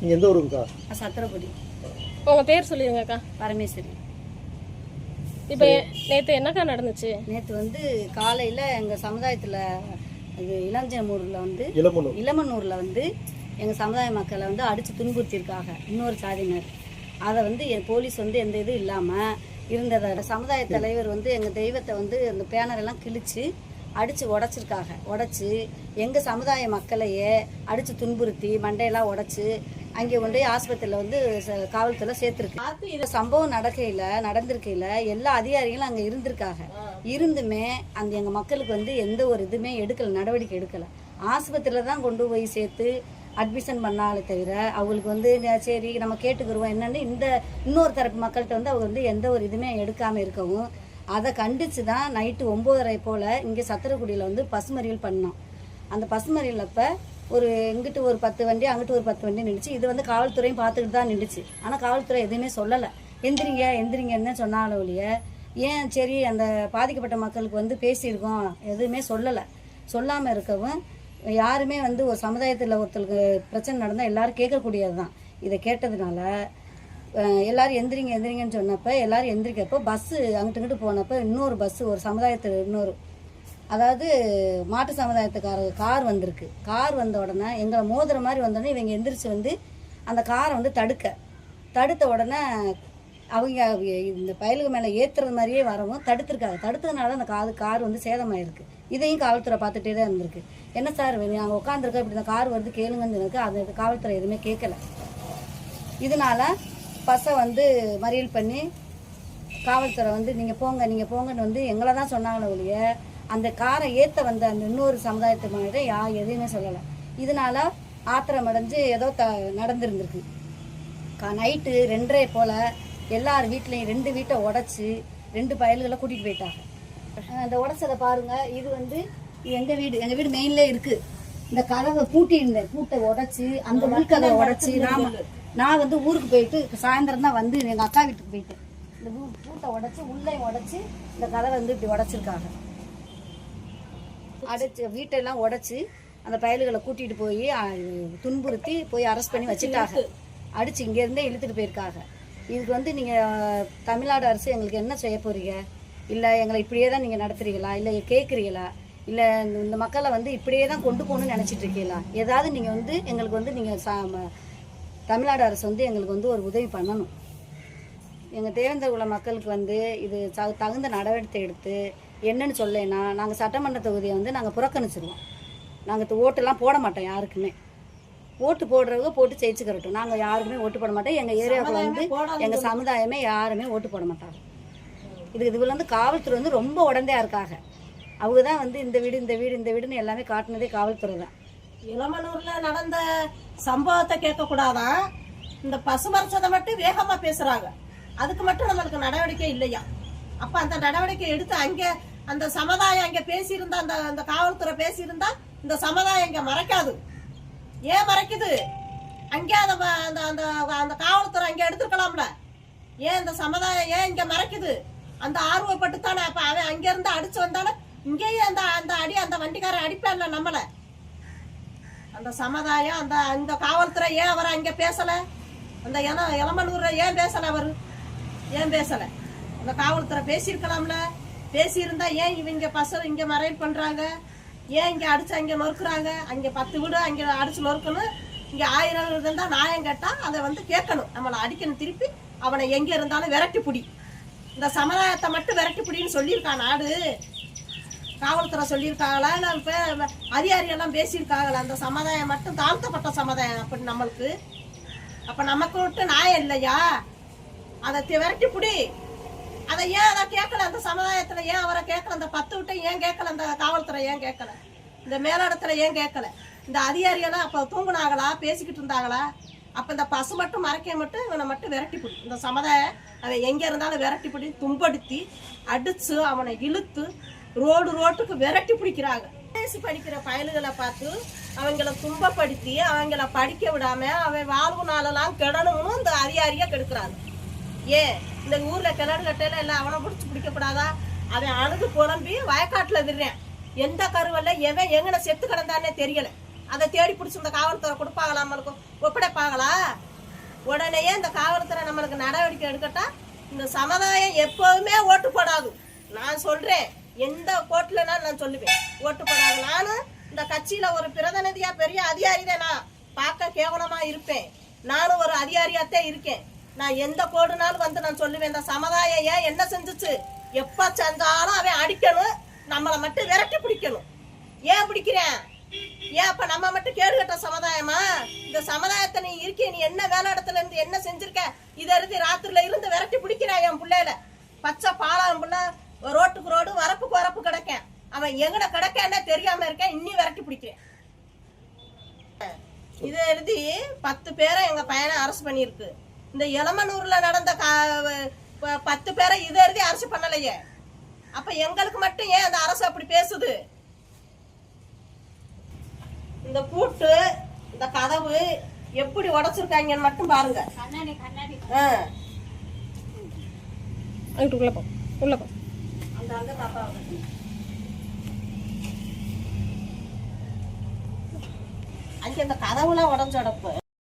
நீங்கள் எந்த ஊருக்குக்கா சத்திரப்படி உங்க பேர் சொல்லிருங்கக்கா. பரமேஸ்வரி. இப்போ நேத்து என்னக்கா நடந்துச்சு? நேற்று வந்து காலையில் எங்கள் சமுதாயத்தில் இது இளஞ்சமூரில் வந்து இளமனூர். இளமனூரில் வந்து எங்கள் சமுதாய மக்களை வந்து அடித்து துன்புறுத்தியிருக்காங்க. இன்னொரு சாதியினர். அதை வந்து என் போலீஸ் வந்து எந்த இதுவும் இல்லாமல் இருந்ததை சமுதாய தலைவர் வந்து எங்கள் தெய்வத்தை வந்து அந்த பேனர் எல்லாம் கிழிச்சு அடித்து உடச்சிருக்காங்க. உடச்சி எங்கள் சமுதாய மக்களையே அடித்து துன்புறுத்தி மண்டையெல்லாம் உடச்சி அங்கே கொண்டு ஆஸ்பத்திரியில் வந்து காவல்துறையில் சேர்த்துருக்கு. இந்த சம்பவம் நடக்கையில் நடந்திருக்கையில் எல்லா அதிகாரிகளும் அங்கே இருந்திருக்காங்க. இருந்துமே அந்த எங்கள் மக்களுக்கு வந்து எந்த ஒரு இதுவுமே எடுக்கலை நடவடிக்கை எடுக்கலை. ஆஸ்பத்திரியில் தான் கொண்டு போய் சேர்த்து அட்மிஷன் பண்ணாலே தவிர அவங்களுக்கு வந்து சரி நம்ம கேட்டுக்கிருவோம் என்னன்னு இந்த இன்னொரு தரப்பு மக்கள்கிட்ட வந்து அவங்க வந்து எந்த ஒரு இதுவுமே எடுக்காமல் இருக்கவும் அதை கண்டித்து தான் நைட்டு ஒம்போதரை போல் இங்கே சத்திரக்குடியில் வந்து பசுமறியல் பண்ணோம். அந்த பசுமறியல் அப்போ ஒரு இங்கிட்டு ஒரு பத்து வண்டி அங்கிட்டு ஒரு பத்து வண்டி நின்றுச்சு இது வந்து காவல்துறையும் பார்த்துக்கிட்டு தான் நின்றுச்சு ஆனால் காவல்துறை எதுவுமே சொல்லலை. எந்திரிங்க எந்திரிங்கன்னு சொன்னாலும் ஒழிய ஏன் சரி அந்த பாதிக்கப்பட்ட மக்களுக்கு வந்து பேசியிருக்கோம்? எதுவுமே சொல்லலை. சொல்லாமல் இருக்கவும் யாருமே வந்து ஒரு சமுதாயத்தில் ஒருத்தருக்கு பிரச்சனை நடந்தால் எல்லோரும் கேட்கக்கூடியது தான். இதை கேட்டதுனால எல்லாரும் எந்திரிங்க எந்திரிங்கன்னு சொன்னப்போ எல்லாரும் எந்திரிக்கப்போ பஸ்ஸு அங்கிட்டு இங்கிட்டு போனப்போ இன்னொரு பஸ்ஸு ஒரு சமுதாயத்தில் இன்னொரு அதாவது மாட்டு சமுதாயத்துக்கார கார் வந்திருக்கு. கார் வந்த உடனே எங்களை மோதுற மாதிரி வந்தோடனே இவங்க எந்திரிச்சு வந்து அந்த காரை வந்து தடுக்க. தடுத்த உடனே அவங்க இந்த பயலுக்கு மேலே ஏற்றுறது மாதிரியே வரவும் தடுத்துருக்காங்க. தடுத்ததுனால அந்த காது கார் வந்து சேதமாயிருக்கு. இதையும் காவல்துறை பார்த்துட்டே தான் இருந்திருக்கு. என்ன சார் நாங்கள் உட்காந்துருக்கோம் இப்படி இந்த கார் வருது கேளுங்கன்னு சொன்னதுக்கு அது காவல்துறை எதுவுமே கேட்கல இதனால பசை வந்து மறியல் பண்ணி காவல்துறை வந்து நீங்கள் போங்க நீங்கள் போங்கன்னு வந்து எங்களை தான் சொன்னாங்களே ஒழிய அந்த காரை ஏற்ற வந்த அந்த இன்னொரு சமுதாயத்து மாதிரி யா எதையுமே சொல்லலை. இதனால ஆத்திரம் அடைஞ்சு ஏதோ த நடந்திருந்திருக்கு. கா நைட்டு ரெண்டரை போல் எல்லார் வீட்லேயும் ரெண்டு வீட்டை உடச்சி ரெண்டு பயல்களை கூட்டிகிட்டு போயிட்டாங்க. அஹ் இந்த உடச்சதை பாருங்க. இது வந்து எங்கள் வீடு எங்கள் வீடு மெயின்லேயே இருக்குது இந்த கதவை பூட்டி இருந்தேன் பூட்டை உடச்சி அந்த உள்கதவை உடச்சி நான் நான் வந்து ஊருக்கு போயிட்டு சாயந்தரம் தான் வந்து எங்கள் அக்கா வீட்டுக்கு போயிட்டேன். இந்த பூட்டை உடச்சி உள்ளே உடச்சி இந்த கதவை வந்து இப்படி உடச்சிருக்காங்க. அடைச்சு வீட்டெல்லாம் உடைச்சு அந்த பயலுகளை கூட்டிட்டு போய் துன்புறுத்தி போய் அரெஸ்ட் பண்ணி வச்சுட்டாங்க. அடிச்சு இங்க இருந்தே இழுத்துட்டு போயிருக்காங்க. இதுக்கு வந்து நீங்க தமிழ்நாடு அரசு எங்களுக்கு என்ன செய்ய போறீங்க? இல்ல எங்களை இப்படியே தான் நீங்க நடத்துறீங்களா? இல்ல கேக்குறீங்களா? இல்ல இந்த- மக்களை வந்து இப்படியே தான் கொண்டு போகணும்னு நினைச்சிட்டு இருக்கீங்களா? ஏதாவது நீங்க வந்து எங்களுக்கு வந்து நீங்க சா- தமிழ்நாடு அரசு வந்து எங்களுக்கு வந்து ஒரு உதவி பண்ணணும். எங்கள் தேவேந்திர குல மக்களுக்கு வந்து இது தகுந்த நடவடிக்கை எடுத்து என்னன்னு சொல்லேன்னா நாங்கள் சட்டமன்ற தொகுதியை வந்து நாங்கள் புறக்கணிச்சிருவோம். நாங்கள் ஓட்டெல்லாம் போட மாட்டோம் யாருக்குமே. ஓட்டு போடுறவங்க போட்டு ஜெயிச்சுக்கிறட்டும். நாங்கள் யாருக்குமே ஓட்டு போட மாட்டோம். எங்கள் ஏரியாவுக்குள்ள வந்து எங்கள் சமுதாயமே யாருமே ஓட்டு போட மாட்டாங்க. இதுக்கு இதுல வந்து காவல்துறை வந்து ரொம்ப உடந்தையா இருக்காங்க. அவங்க தான் வந்து இந்த வீடு இந்த வீடு இந்த வீடுன்னு எல்லாமே காட்டினதே காவல்துறை தான். இளமனூர்ல நடந்த சம்பவத்தை கேட்க கூடாதான் இந்த பசுமரசதை மட்டும் வேகமா பேசுறாங்க. அதுக்கு மட்டும் நம்மளுக்கு நடவடிக்கை இல்லையா? அப்ப அந்த நடவடிக்கை எடுத்து அங்க அந்த சமுதாயம் அங்க பேசியிருந்தா அந்த அந்த காவல்துறை பேசியிருந்தா இந்த சமுதாயம் இங்க மறைக்காது. ஏன் மறைக்குது? அங்கே அந்த அந்த அந்த அந்த காவல்துறை அங்கே எடுத்துருக்கலாம்ல. ஏன் இந்த சமுதாயம் ஏன் இங்கே மறைக்குது? அந்த ஆர்வப்பட்டு தானே அப்போ அவன் அங்கேருந்து அடிச்சு வந்தானே? இங்கேயே அந்த அந்த அடி அந்த வண்டிக்காரன் அடிப்பான்ல நம்மளை. அந்த சமுதாயம் அந்த அந்த காவல்துறை ஏன் அவர் அங்கே பேசலை? அந்த இன ஏன் பேசலை அவர்? ஏன் பேசலை? அந்த காவல்துறை பேசியிருக்கலாம்ல. பேசியிருந்தா ஏன் இவங்க பசங்க இங்க மறைவு பண்றாங்க? ஏன் இங்க அடிச்சு அங்க நொறுக்குறாங்க? அங்க பத்து வீடு அங்க அடிச்சு நொறுக்கணும் இங்க ஆயிரம் இருந்தா நியாயம் கேட்டா அதை வந்து கேட்கணும். நம்மளை அடிக்கணும் திருப்பி அவனை எங்க இருந்தாலும் விரட்டி பிடி. இந்த சமுதாயத்தை மட்டும் விரட்டி பிடின்னு சொல்லியிருக்கான் நாடு. காவல்துறை சொல்லியிருக்காங்களா? இல்லை இப்போ அதிகாரி எல்லாம் பேசியிருக்காங்களா? அந்த சமுதாயம் மட்டும் தாழ்த்தப்பட்ட சமுதாயம் அப்படி நம்மளுக்கு. அப்போ நமக்கு விட்டு நியாயம் இல்லையா? அதை விரட்டி பிடி. அதை ஏன் அதை கேட்கல? அந்த சமுதாயத்தில் ஏன் அவரை கேட்கல? அந்த பத்து விட்ட ஏன் கேட்கல? அந்த காவல்துறை ஏன் கேட்கல? இந்த மேலிடத்துல ஏன் கேட்கல? இந்த அதிகாரியெல்லாம் அப்போ தூங்குனாங்களா? பேசிக்கிட்டு இருந்தாங்களா? அப்போ இந்த பசு மட்டும் மறைக்க மட்டும் இவனை மட்டும் விரட்டி பிடி இந்த சமுதாயம் அவன் எங்கே இருந்தாலும் விரட்டி பிடி தும்படுத்தி அடிச்சு அவனை இழுத்து ரோடு ரோட்டுக்கு விரட்டி பிடிக்கிறாங்க. பேசி படிக்கிற பயல்களை பார்த்து அவங்கள துன்பப்படுத்தி அவங்கள படிக்க விடாம அவன் வாழ்வு நாளெல்லாம் கெடணும்னு இந்த அதிகாரியை கெடுக்கிறாங்க. ஏன்? இந்த ஊர்ல கிணறு கட்டையில எல்லாம் அவனை பிடிச்சி பிடிக்கப்படாதா அவன் அழுது புலம்பி வயக்காட்டுல விடுறேன். எந்த கருவல்ல எவன் எங்கன செத்து கிடந்தானே தெரியல. அதை தேடி பிடிச்சி இந்த காவல்துறை கொடுப்பாங்களா நம்மளுக்கு? ஒப்படைப்பாங்களா? உடனேயே இந்த காவல்துறை நம்மளுக்கு நடவடிக்கை எடுக்கட்டா இந்த சமுதாயம் எப்போவுமே ஓட்டு போடாது. நான் சொல்றேன் எந்த கோர்ட்லனா நான் சொல்லுவேன் ஓட்டு போடாது. நானும் இந்த கட்சியில ஒரு பிரதிநிதியா பெரிய அதிகாரி தான் நான் பார்க்க கேவலமா இருப்பேன். நானும் ஒரு அதிகாரியாத்தான் இருக்கேன். நான் எந்த கோடுனாலும் வந்து நான் சொல்லுவேன் இந்த சமுதாயம் ஏன் என்ன செஞ்சுச்சு? எப்ப செஞ்சாலும் அவன் அடிக்கணும் நம்மளை மட்டும் விரட்டி பிடிக்கணும். ஏன் பிடிக்கிறேன்? ஏன் அப்ப நம்ம மட்டும் கேடு கட்ட சமுதாயமா? இந்த சமுதாயத்தை நீ இருக்கிய நீ என்ன வேலை இடத்துல இருந்து என்ன செஞ்சிருக்க? இதை இருந்து ராத்திரில இருந்து விரட்டி பிடிக்கிறா என் பிள்ளையில. பச்சை பாலம் பிள்ளை ரோட்டுக்கு ரோடு வரப்புக்கு வரப்பு கிடக்கேன். அவன் எங்கட கிடக்கேன்னு தெரியாம இருக்கேன் இன்னி விரட்டி பிடிக்கிறேன். இதை எழுதி பத்து பேரை எங்க பையனை அரசு பண்ணியிருக்கு. இந்த எலமனூர்ல நடந்த கா- ப- பத்து பேரை இதை எழுதி அரசு பண்ணலையே. அப்ப எங்களுக்கு மட்டும் ஏன் அந்த அரசு அப்படி பேசுது? இந்த பூட்டு இந்த கதவு எப்படி உடைச்சிருக்காங்கன்னு மட்டும் பாருங்க. உள்ள போ உள்ள போ. அந்த அந்த பாப்பா அங்க இந்த கதவுலாம் உடஞ்சு உடப்பு.